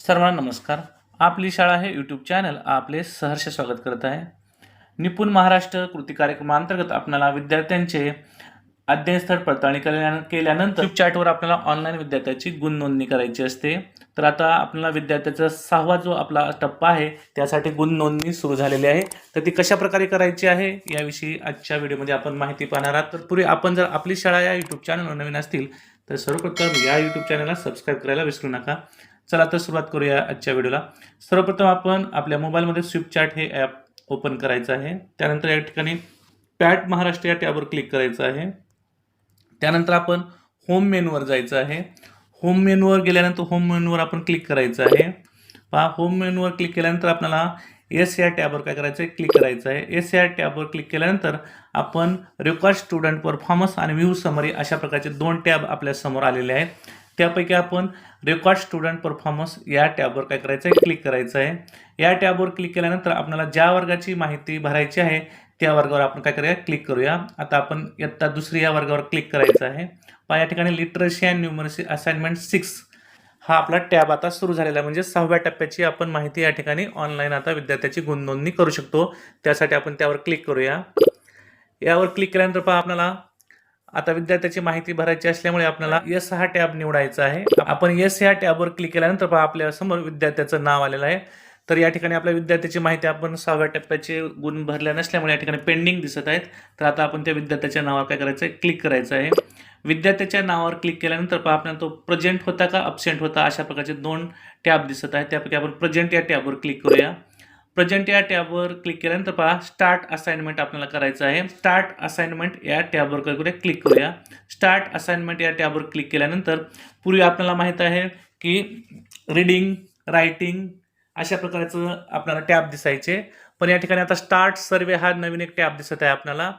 सर्वांना नमस्कार. आपली शाळा हे यूट्यूब चॅनल आपले सहर्ष स्वागत करत आहे. निपुण महाराष्ट्र कृती कार्यक्रमांतर्गत आपल्याला विद्यार्थ्यांचे अध्ययनस्थळ पडताळणी केल्या केल्यानंतर चॅटवर आपल्याला ऑनलाईन विद्यार्थ्याची गुण नोंदणी करायची असते. तर आता आपल्याला विद्यार्थ्याचा सहावा जो आपला टप्पा आहे त्यासाठी गुण नोंदणी सुरू झालेली आहे. तर ती कशा प्रकारे करायची आहे याविषयी आजच्या व्हिडिओमध्ये आपण माहिती पाहणार आहात. तर पूर्वी आपण जर आपली शाळा या यूट्यूब चॅनलवर नवीन असतील तर सर्वप्रथम या यूट्यूब चॅनलला सबस्क्राईब करायला विसरू नका. चला तर सुरुवात करूया आजच्या व्हिडिओला. सर्वप्रथम आपण आपल्या मोबाईलमध्ये स्विफ्ट चॅट हे ॲप ओपन करायचं आहे. त्यानंतर या ठिकाणी पॅट महाराष्ट्र या टॅबवर क्लिक करायचं आहे. त्यानंतर आपण होम मेनूवर जायचं आहे. होम मेनूवर गेल्यानंतर होम मेनूवर आपण क्लिक करायचं आहे. पहा होम मेनूवर क्लिक केल्यानंतर आपल्याला एस या टॅबवर काय करायचं आहे? क्लिक करायचं आहे. एस या टॅबवर क्लिक केल्यानंतर आपण रेकॉर्ड स्टुडंट परफॉर्मन्स आणि व्ह्यू समरी अशा प्रकारचे दोन टॅब आपल्यासमोर आलेले आहेत. त्यापैकी आपण रेकॉर्ड स्टुडंट परफॉर्मन्स या टॅबवर काय करायचं आहे क्लिक करायचं आहे या टॅबवर क्लिक केल्यानंतर आपल्याला ज्या वर्गाची माहिती भरायची आहे त्या वर्गावर आपण काय करूया? क्लिक करूया. आता आपण इयत्ता दुसरी या वर्गावर क्लिक करायचं आहे. पहा या ठिकाणी literacy and numeracy assignment six हा आपला टॅब आता सुरू झालेला आहे. म्हणजे सहाव्या टप्प्याची आपण माहिती या ठिकाणी ऑनलाईन आता विद्यार्थ्याची गुण नोंदणी करू शकतो. त्यासाठी आपण त्यावर क्लिक करूया. यावर क्लिक केल्यानंतर पहा आपल्याला आता विद्यार्थ्याची माहिती भरायची असल्यामुळे आपल्याला यस हा टॅब निवडायचा आहे. आपण यस ह्या टॅबवर क्लिक केल्यानंतर पहा आपल्यासमोर विद्यार्थ्याचं नाव आलेलं आहे. तर या ठिकाणी आपल्या विद्यार्थ्याची माहिती आपण सहाव्या टप्प्याचे गुण भरल्या नसल्यामुळे या ठिकाणी पेंडिंग दिसत आहेत. तर आता आपण त्या विद्यार्थ्याच्या नावावर काय करायचं आहे? क्लिक करायचं आहे. विद्यार्थ्याच्या नावावर क्लिक केल्यानंतर पहा आपल्याला तो प्रेझेंट होता का अब्सेंट होता अशा प्रकारचे दोन टॅब दिसत आहेत. त्यापैकी आपण प्रेझेंट या टॅबवर क्लिक करूया. प्रेझेंट या टॅबवर क्लिक केल्यानंतर पहा स्टार्ट असाइनमेंट आपल्याला करायचं आहे. स्टार्ट असाइनमेंट या टॅबवर काय करूया क्लिक करूया. स्टार्ट असाइनमेंट या टॅबवर क्लिक केल्यानंतर पूर्वी आपल्याला माहीत आहे की रीडिंग रायटिंग अशा प्रकारचं आपल्याला टॅब दिसायचे. पण या ठिकाणी आता स्टार्ट सर्वे हा नवीन एक टॅब दिसत आहे आपल्याला.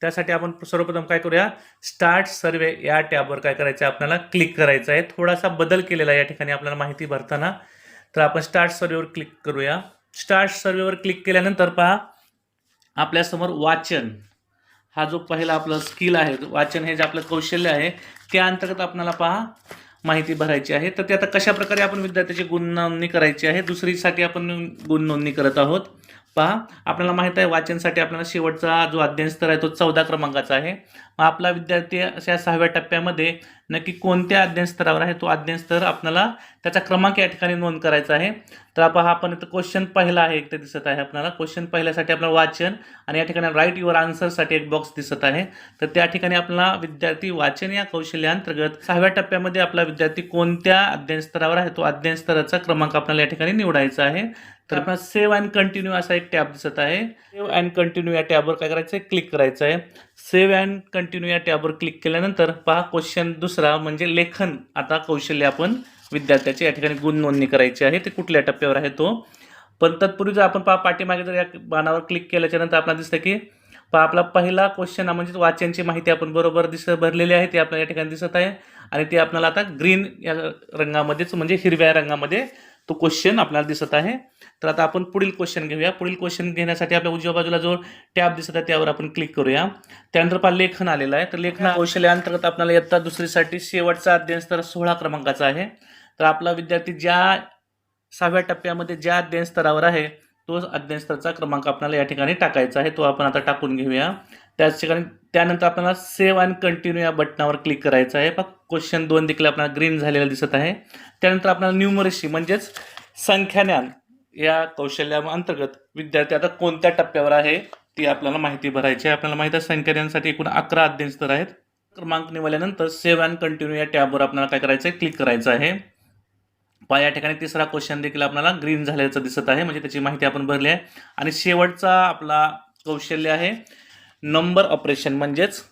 त्यासाठी आपण सर्वप्रथम काय करूया? स्टार्ट सर्वे या टॅबवर काय करायचं आहे? आपल्याला क्लिक करायचं आहे. थोडासा बदल केलेला आहे या ठिकाणी आपल्याला माहिती भरताना. तर आपण स्टार्ट सर्वेवर क्लिक करूया. स्टार्ट सर्वेवर क्लिक केल्यानंतर पहा आपल्यासमोर वाचन. हा जो पहिला आपला स्किल आहे वाचन हे जे आपलं कौशल्य आहे त्या अंतर्गत आपल्याला पहा माहिती भरायची आहे. तर ते आता कशा प्रकारे आपण विद्यार्थ्याची गुण नोंदणी करायची आहे? दुसरीसाठी आपण गुण नोंदणी करत आहोत. पहा. आपल्याला माहीत आहे वाचनसाठी आपल्याला शेवटचा जो अध्ययन स्तर आहे तो चौदा क्रमांकाचा आहे. मग आपला विद्यार्थी अशा सहाव्या टप्प्यामध्ये नक्की कोणत्या अध्ययन स्तरावर आहे तो अध्ययन स्तर आपल्याला त्याचा क्रमांक या ठिकाणी नोंद करायचा आहे. तर पहा हा आपण इथं क्वेश्चन पहिला आहे एक दिसत आहे आपल्याला. क्वेश्चन पहिल्यासाठी आपल्याला वाचन आणि या ठिकाणी राईट युअर आन्सरसाठी एक बॉक्स दिसत आहे. तर त्या ठिकाणी आपला विद्यार्थी वाचन या कौशल्याअंतर्गत सहाव्या टप्प्यामध्ये आपला विद्यार्थी कोणत्या अध्ययन स्तरावर आहे तो अध्ययन स्तराचा क्रमांक आपल्याला या ठिकाणी निवडायचा आहे. तर आपला सेव्ह अँड कंटिन्यू असा एक टॅब दिसत आहे. सेव्ह अँड कंटिन्यू या टॅबवर काय करायचं आहे क्लिक करायचं आहे सेव्ह अँड कंटिन्यू या टॅबवर क्लिक केल्यानंतर पहा क्वेश्चन दुसरा म्हणजे लेखन. आता कौशल्य आपण विद्यार्थ्याची या ठिकाणी गुण नोंदणी करायची आहे. ते कुठल्या टप्प्यावर आहे तो? पण तत्पूर्वी जर आपण पहा पाठीमागे जर या बाणावर क्लिक केल्याच्यानंतर आपल्याला दिसतं की पहा आपला पहिला क्वेश्चन म्हणजे वाचनची माहिती आपण बरोबर दिस भरलेली आहे ती आपल्याला या ठिकाणी दिसत आहे. आणि ते आपल्याला आता ग्रीन या रंगामध्येच म्हणजे हिरव्या रंगामध्ये तो क्वेश्चन आपल्याला दिसत आहे. तर आता आपण पुढील क्वेश्चन घेऊया. पुढील क्वेश्चन घेण्यासाठी आपल्या उजव्या बाजूला जो टॅब दिसत आहे त्यावर आपण क्लिक करूया. त्यानंतर पहा लेखन आलेलं आहे. तर लेखन कौशल्याअंतर्गत आपल्याला इयत्ता दुसरीसाठी शेवटचा अध्ययन स्तर सोळा क्रमांकाचा आहे. तर आपला विद्यार्थी ज्या सहाव्या टप्प्यामध्ये ज्या अध्ययन स्तरावर आहे तो अध्ययन स्तराचा क्रमांक आपल्याला या ठिकाणी टाकायचा आहे. तो आपण आता टाकून घेऊया. त्याच ठिकाणी त्यानंतर आपल्याला सेव्ह अँड कंटिन्यू या बटनावर क्लिक करायचं आहे. बघ क्वेश्चन दोन देखील आपल्याला ग्रीन झालेला दिसत आहे. त्यानंतर आपल्याला न्यूमरसी म्हणजेच संख्याज्ञान या कौशल्याअंतर्गत विद्यार्थी आता कोणत्या टप्प्यावर आहे ती आपल्याला माहिती भरायची आहे. आपल्याला माहिती आहे संख्याज्ञानसाठी एकूण अकरा अध्ययन स्तर आहेत. क्रमांक निवडल्यानंतर सेव्ह अँड कंटिन्यू या टॅबवर आपल्याला काय करायचं आहे क्लिक करायचं आहे. पहा या ठिकाणी तिसरा क्वेश्चन देखील आपल्याला ग्रीन झाल्याचं दिसत आहे म्हणजे त्याची माहिती आपण भरली आहे. आणि शेवटचा आपला कौशल्य आहे नंबर ऑपरेशन म्हणजेच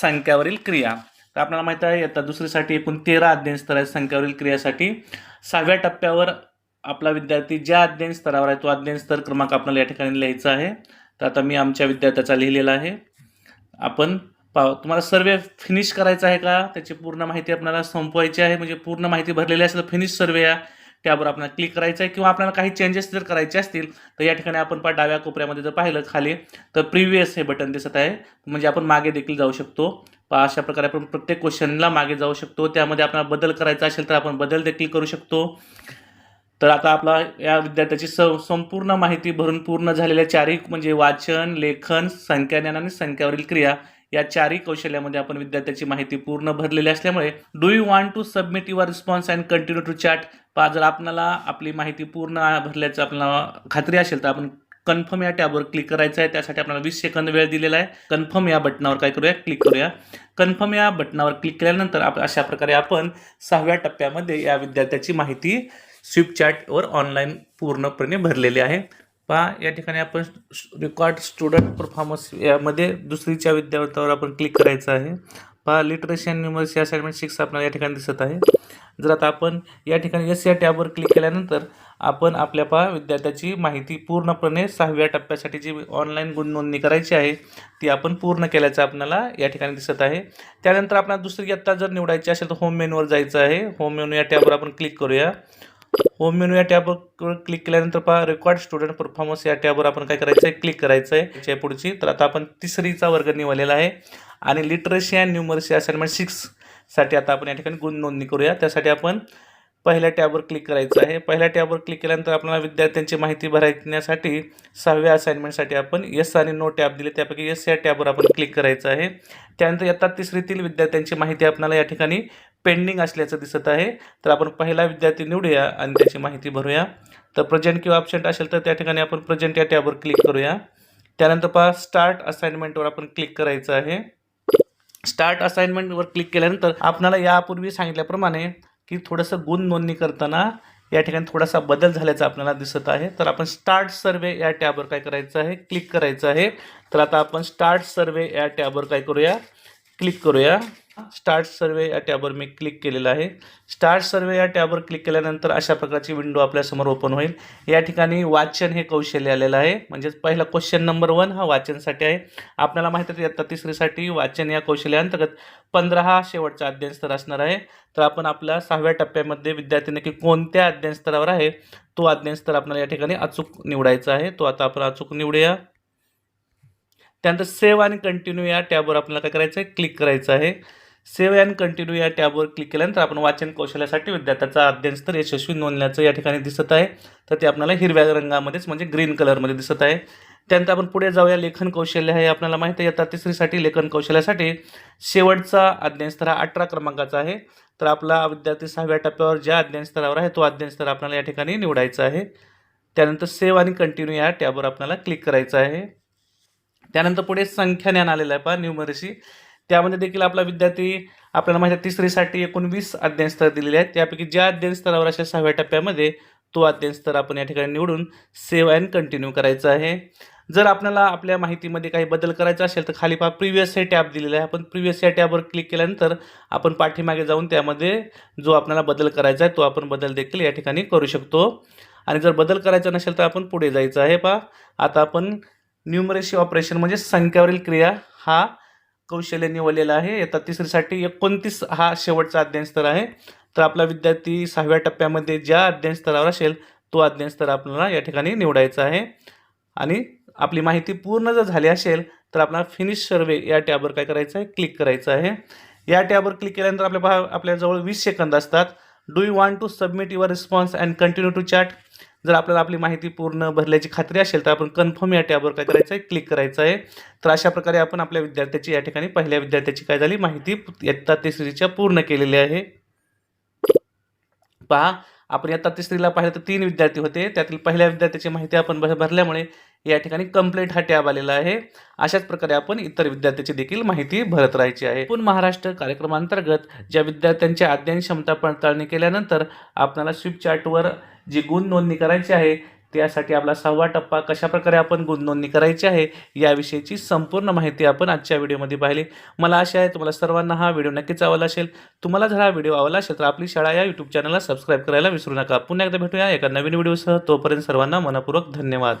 संख्यावरील क्रिया. तर आपल्याला माहिती आहे आता दुसरीसाठी एकूण तेरा अध्ययन स्तर संख्यावरील क्रियासाठी. सहाव्या टप्प्यावर आपला विद्यार्थी ज्या अध्ययन स्तरावर आहे तो अध्ययन स्तर क्रमांक आपल्याला या ठिकाणी लिहायचा आहे. तर आता मी आमच्या विद्यार्थ्याचा लिहिलेला आहे. आपण पाव तुम्हाला सर्वे फिनिश करायचा आहे का? त्याची पूर्ण माहिती आपल्याला संपवायची आहे. म्हणजे पूर्ण माहिती भरलेली असेल तर फिनिश सर्वे या. टॅबवर आपल्याला क्लिक करायचं आहे किंवा आपल्याला काही चेंजेस जर करायचे असतील तर या ठिकाणी आपण पहा डाव्या कोपऱ्यामध्ये जर पाहिलं खाली तर प्रिव्हियस हे बटन दिसत आहे. म्हणजे आपण मागे देखील जाऊ शकतो. अशा प्रकारे आपण प्रत्येक क्वेश्चनला मागे जाऊ शकतो. त्यामध्ये आपल्याला बदल करायचा असेल तर आपण बदल देखील करू शकतो. तर आता आपला या विद्यार्थ्याची स संपूर्ण माहिती भरून पूर्ण झालेल्या चारही म्हणजे वाचन लेखन संख्याज्ञान आणि संख्यावरील क्रिया या चारही कौशल्यामध्ये आपण विद्यार्थ्याची माहिती पूर्ण भरलेली असल्यामुळे do you want to submit your response and continue to chat पा जर आपल्याला आपली माहिती पूर्ण भरल्याचं आपल्याला खात्री असेल तर आपण कन्फर्म या टॅबवर क्लिक करायचं आहे. त्यासाठी आपल्याला वीस सेकंद वेळ दिलेला आहे. कन्फर्म या बटनावर काय करूया? क्लिक करूया. कन्फर्म या बटनावर क्लिक केल्यानंतर आप अशा प्रकारे आपण सहाव्या टप्प्यामध्ये या विद्यार्थ्याची माहिती स्विप चॅटवर ऑनलाईन पूर्णपणे भरलेली आहे. पहा या ठिकाणी आपण रेकॉर्ड स्टुडंट परफॉर्मन्स यामध्ये दुसरीच्या विद्यार्थ्यावर आपण क्लिक करायचं आहे. पहा लिटरेसी अँड या असाइनमेंट सिक्स आपल्याला या ठिकाणी दिसत आहे. जर आता आपण या ठिकाणी एस या टॅबवर क्लिक केल्यानंतर आपण आपल्या पहा विद्यार्थ्याची माहिती पूर्णपणे सहाव्या टप्प्यासाठी जी ऑनलाईन गुण नोंदणी करायची आहे ती आपण पूर्ण केल्याचं आपल्याला या ठिकाणी दिसत आहे. त्यानंतर आपल्याला दुसरी इयत्ता जर निवडायची असेल तर होम मेनूवर जायचं आहे. होम मेनू या टॅबवर आपण क्लिक करूया. होम मेनू या टॅबवर क्लिक केल्यानंतर पहा रेकॉर्ड स्टुडंट परफॉर्मन्स या टॅबवर आपण काय करायचं आहे क्लिक करायचं आहे त्याच्या पुढची तर आता आपण तिसरीचा वर्ग निवडलेला आहे. आणि लिटरसी अँड न्युमरसी असाइनमेंट सिक्ससाठी आता आपण या ठिकाणी गुण नोंदणी करूया. त्यासाठी आपण पहिल्या टॅबवर क्लिक करायचं आहे. पहिल्या टॅबवर क्लिक केल्यानंतर आपल्याला विद्यार्थ्यांची माहिती भरण्यासाठी सहाव्या असाइनमेंटसाठी आपण यस आणि नो टॅब दिले. त्यापैकी यस या टॅबवर आपण क्लिक करायचं आहे. त्यानंतर इयत्ता तिसरीतील विद्यार्थ्यांची माहिती आपल्याला या ठिकाणी पेंडिंग असल्याचं दिसत आहे. तर आपण पहिला विद्यार्थी निवडूया आणि त्याची माहिती भरूया. तर प्रेझेंट किंवा ऑप्शन असेल तर त्या ठिकाणी आपण प्रेझेंट या टॅबवर क्लिक करूया. त्यानंतर पहा स्टार्ट असाइनमेंटवर आपण क्लिक करायचं आहे. स्टार्ट असाइनमेंटवर क्लिक केल्यानंतर आपल्याला यापूर्वी सांगितल्याप्रमाणे की थोडंसं गुण नोंदणी करताना या ठिकाणी थोडासा बदल झाल्याचा आपल्याला दिसत आहे. तर आपण स्टार्ट सर्वे या टॅबवर काय करायचं आहे? क्लिक करायचं आहे. तर आता आपण स्टार्ट सर्वे या टॅबवर काय करूया? क्लिक करूया. स्टार्ट सर्वे या टॅबवर मी क्लिक केलेलं आहे. स्टार्ट सर्वे या टॅबवर क्लिक केल्यानंतर अशा प्रकारची विंडो आपल्यासमोर ओपन होईल. या ठिकाणी वाचन हे कौशल्य आलेलं आहे. म्हणजेच पहिला क्वेश्चन नंबर वन हा वाचनसाठी आहे. आपल्याला माहिती आहे इयत्ता तिसरीसाठी वाचन या कौशल्याअंतर्गत पंधरा हा शेवटचा अध्ययन स्तर असणार आहे. तर आपण आपल्या सहाव्या टप्प्यामध्ये विद्यार्थी नक्की कोणत्या अध्ययन स्तरावर आहे तो अध्ययन स्तर आपल्याला या ठिकाणी अचूक निवडायचा आहे. तो आता आपण अचूक निवडूया. त्यानंतर सेव्ह आणि कंटिन्यू या टॅबवर आपल्याला काय करायचं आहे क्लिक करायचं आहे. सेव्ह अँड कंटिन्यू या टॅबवर क्लिक केल्यानंतर आपण वाचन कौशल्यासाठी विद्यार्थ्याचा अध्ययन स्तर यशस्वी नोंदण्याचं या ठिकाणी दिसत आहे. तर ते आपल्याला हिरव्या रंगामध्येच म्हणजे ग्रीन कलरमध्ये दिसत आहे. त्यानंतर आपण पुढे जाऊया. लेखन कौशल्य हे आपल्याला माहिती आहे. आता तिसरीसाठी लेखन कौशल्यासाठी शेवटचा अध्ययन स्तर हा अठरा क्रमांकाचा आहे. तर आपला विद्यार्थी सहाव्या टप्प्यावर ज्या अध्ययन स्तरावर आहे तो अध्ययन स्तर आपल्याला या ठिकाणी निवडायचा आहे. त्यानंतर सेव्ह आणि कंटिन्यू या टॅबवर आपल्याला क्लिक करायचं आहे. त्यानंतर पुढे संख्याज्ञान आलेलं आहे पहा न्यूमरसी त्यामध्ये देखील आपला विद्यार्थी आपल्याला माहिती आहे तिसरीसाठी एकूण वीस अध्ययन स्तर दिलेले आहेत. त्यापैकी ज्या अध्ययन स्तरावर अशा सहाव्या टप्प्यामध्ये तो अध्ययन स्तर आपण या ठिकाणी निवडून सेव्ह अँड कंटिन्यू करायचं आहे. जर आपल्याला आपल्या माहितीमध्ये काही बदल करायचा असेल तर खाली पहा प्रिव्हियस हे टॅब दिलेला आहे. आपण प्रिव्हियस या टॅबवर क्लिक केल्यानंतर आपण पाठीमागे जाऊन त्यामध्ये जो आपल्याला बदल करायचा आहे तो आपण बदल देखील या ठिकाणी करू शकतो. आणि जर बदल करायचा नसेल तर आपण पुढे जायचं आहे पहा. आता आपण न्यूमरेसी ऑपरेशन म्हणजे संख्यावरील क्रिया हा कौशल्य निवडलेला आहे. आता तिसरीसाठी एकोणतीस हा शेवटचा अध्ययन स्तर आहे. तर आपला विद्यार्थी सहाव्या टप्प्यामध्ये ज्या अध्ययन स्तरावर असेल तो अध्ययन स्तर आपल्याला या ठिकाणी निवडायचा आहे. आणि आपली माहिती पूर्ण जर झाली असेल तर आपल्याला फिनिश सर्वे या टॅबवर काय करायचं आहे? क्लिक करायचं आहे. या टॅबवर क्लिक केल्यानंतर आपल्या पहा आपल्याजवळ वीस सेकंद असतात. Do you want to submit your response and continue to chat जर आपल्याला आपली माहिती पूर्ण भरल्याची खात्री असेल तर आपण कन्फर्म या टॅबवर काय करायचं आहे क्लिक करायचं आहे. तर अशा प्रकारे आपण आपल्या विद्यार्थ्याची या ठिकाणी पहिल्या विद्यार्थ्याची काय झाली माहिती इयत्ता तिसरीच्या पूर्ण केलेली आहे. पहा आपण इयत्ता तिसरीला पाहिलं तर तीन विद्यार्थी होते. त्यातील पहिल्या विद्यार्थ्याची माहिती आपण भरल्यामुळे या ठिकाणी कंप्लेंट हा टॅब आलेला आहे. अशाच प्रकारे आपण इतर विद्यार्थ्याची देखील माहिती भरत राहायची आहे. पण महाराष्ट्र कार्यक्रमांतर्गत ज्या विद्यार्थ्यांच्या अध्ययन क्षमता पडताळणी केल्यानंतर आपल्याला स्विप चार्टवर जी गुण नोंदणी करायची आहे त्यासाठी आपला सहावा टप्पा कशाप्रकारे आपण गुणनोंदणी करायची आहे याविषयीची संपूर्ण माहिती आपण आजच्या व्हिडिओमध्ये पाहिली. मला आशा आहे तुम्हाला सर्वांना हा व्हिडिओ नक्कीच आवडला असेल. तुम्हाला जर हा व्हिडिओ आवडला असेल तर आपली शाळा या यूट्यूब चॅनलला सबस्क्राईब करायला विसरू नका. पुन्हा एकदा भेटूया एका नवीन व्हिडिओसह. तोपर्यंत सर्वांना मनपूर्वक धन्यवाद.